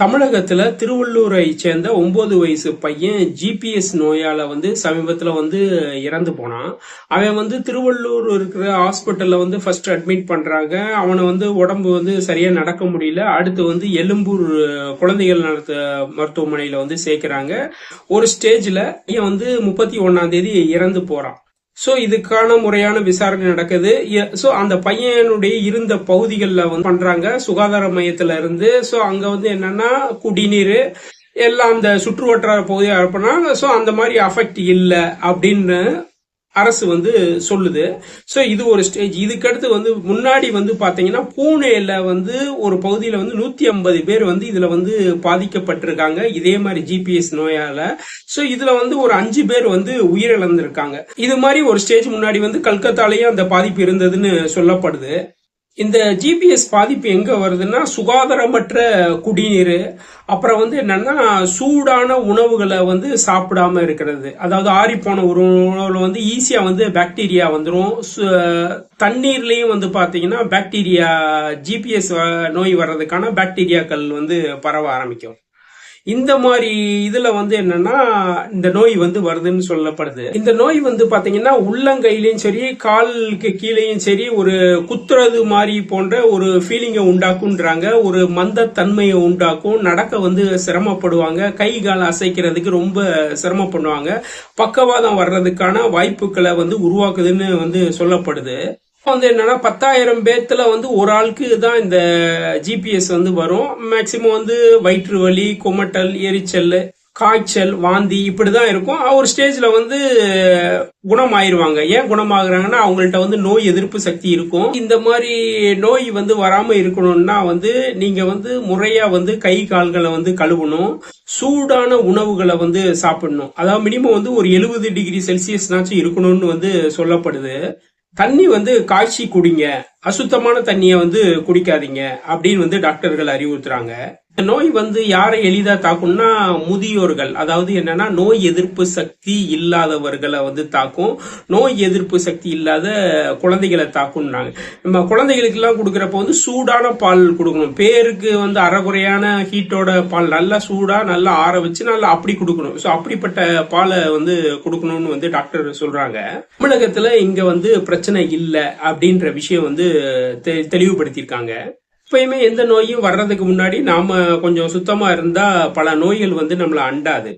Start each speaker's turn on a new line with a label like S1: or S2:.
S1: தமிழகத்தில் திருவள்ளூரை சேர்ந்த ஒம்பது வயசு பையன் ஜிபிஎஸ் நோயால் வந்து சமீபத்தில் வந்து இறந்து போனான். அவன் வந்து திருவள்ளூர் இருக்கிற ஹாஸ்பிட்டலில் வந்து ஃபர்ஸ்ட் அட்மிட் பண்ணுறாங்க அவனை வந்து உடம்பு வந்து சரியாக நடக்க முடியல. அடுத்து வந்து எலும்பூர் குழந்தைகள் நடத்த மருத்துவமனையில் வந்து சேர்க்குறாங்க. ஒரு ஸ்டேஜில் இவன் வந்து முப்பத்தி ஒன்றாந்தேதி இறந்து போகிறான் சோ இதுக்கான முறையான விசாரணை நடக்குது. சோ அந்த பையனுடைய இருந்த பகுதிகளில் வந்து பண்றாங்க. சுகாதார மையத்துல இருந்து சோ அங்க வந்து என்னன்னா குடிநீர் எல்லாம் அந்த சுற்று வட்டார பகுதியாக அனுப்புனாங்க. சோ அந்த மாதிரி அஃபெக்ட் இல்லை அப்படின்னு அரசு வந்து சொல்லுது. ஸோ இது ஒரு ஸ்டேஜ் இதுக்கடுத்து வந்து முன்னாடி வந்து பார்த்தீங்கன்னா பூனேல வந்து ஒரு பகுதியில் வந்து நூற்றி ஐம்பது பேர் வந்து இதில் வந்து பாதிக்கப்பட்டிருக்காங்க. இதே மாதிரி ஜிபிஎஸ் நோயால். ஸோ இதில் வந்து ஒரு அஞ்சு பேர் வந்து உயிரிழந்திருக்காங்க. இது மாதிரி ஒரு ஸ்டேஜ் முன்னாடி வந்து கல்கத்தாலேயே அந்த பாதிப்பு இருந்ததுன்னு சொல்லப்படுது. இந்த ஜிபிஎஸ் பாதிப்பு எங்க வருதுன்னா சுகாதாரமற்ற குடிநீர் அப்புறம் வந்து என்னன்னா சூடான உணவுகளை வந்து சாப்பிடாம இருக்கிறது. அதாவது ஆறிப்போன ஒரு உணவுல வந்து ஈஸியா வந்து பாக்டீரியா வந்துடும் தண்ணீர்லயும் வந்து பாத்தீங்கன்னா பாக்டீரியா ஜிபிஎஸ் நோய் வர்றதுக்கான பாக்டீரியாக்கள் வந்து பரவ ஆரம்பிக்கும். இந்த மாதிரி இதுல வந்து என்னன்னா இந்த நோய் வந்து வருதுன்னு சொல்லப்படுது. இந்த நோய் வந்து பாத்தீங்கன்னா உள்ளங்கையிலையும் சரி காலுக்கு கீழேயும் சரி ஒரு குத்துறது மாதிரி போன்ற ஒரு ஃபீலிங்கை உண்டாக்குன்றாங்க ஒரு மந்த தன்மையை உண்டாக்கும். நடக்க வந்து சிரமப்படுவாங்க. கை கால் அசைக்கிறதுக்கு ரொம்ப சிரமப்படுவாங்க. பக்கவாதம் வர்றதுக்கான வாய்ப்புகளை வந்து உருவாக்குதுன்னு வந்து சொல்லப்படுது. வந்து என்னன்னா பத்தாயிரம் பேர்த்தில் வந்து ஒரு ஆளுக்கு தான் இந்த ஜிபிஎஸ் வந்து வரும். மேக்சிமம் வந்து வயிற்று வலி குமட்டல் எரிச்சல் காய்ச்சல் வாந்தி இப்படிதான் இருக்கும். ஒரு ஸ்டேஜ்ல வந்து குணமாயிருவாங்க. ஏன் குணமாகறாங்கன்னா அவங்கள்ட்ட வந்து நோய் எதிர்ப்பு சக்தி இருக்கும். இந்த மாதிரி நோய் வந்து வராம இருக்கணும்னா வந்து நீங்க வந்து முறையா வந்து கை கால்களை வந்து கழுவணும். சூடான உணவுகளை வந்து சாப்பிடணும். அதாவது மினிமம் வந்து ஒரு எழுபது டிகிரி செல்சியஸ்னாச்சும் இருக்கணும்னு வந்து சொல்லப்படுது. தண்ணி வந்து காய்ச்சி குடிங்க. அசுத்தமான தண்ணியை வந்து குடிக்காதீங்க அப்படின்னு வந்து டாக்டர்கள் அறிவுறுத்துறாங்க. நோய் வந்து யாரை எளிதா தாக்கும்னா முதியோர்கள். அதாவது என்னன்னா நோய் எதிர்ப்பு சக்தி இல்லாதவர்களை வந்து தாக்கும். நோய் எதிர்ப்பு சக்தி இல்லாத குழந்தைகளை தாக்கும்னாங்க. நம்ம குழந்தைகளுக்கு எல்லாம் கொடுக்கறப்ப வந்து சூடான பால் கொடுக்கணும். பேருக்கு வந்து அறகுறையான ஹீட்டோட பால் நல்லா சூடா நல்லா ஆற வச்சு நல்லா அப்படி கொடுக்கணும். ஸோ அப்படிப்பட்ட பாலை வந்து கொடுக்கணும்னு வந்து டாக்டர் சொல்றாங்க. தமிழகத்துல இங்க வந்து பிரச்சனை இல்லை அப்படின்ற விஷயம் வந்து தெளிவுபடுத்தியிருக்காங்க. எப்பயுமே எந்த நோயும் வர்றதுக்கு முன்னாடி நாம கொஞ்சம் சுத்தமா இருந்தா பல நோய்கள் வந்து நம்மளை அண்டாது.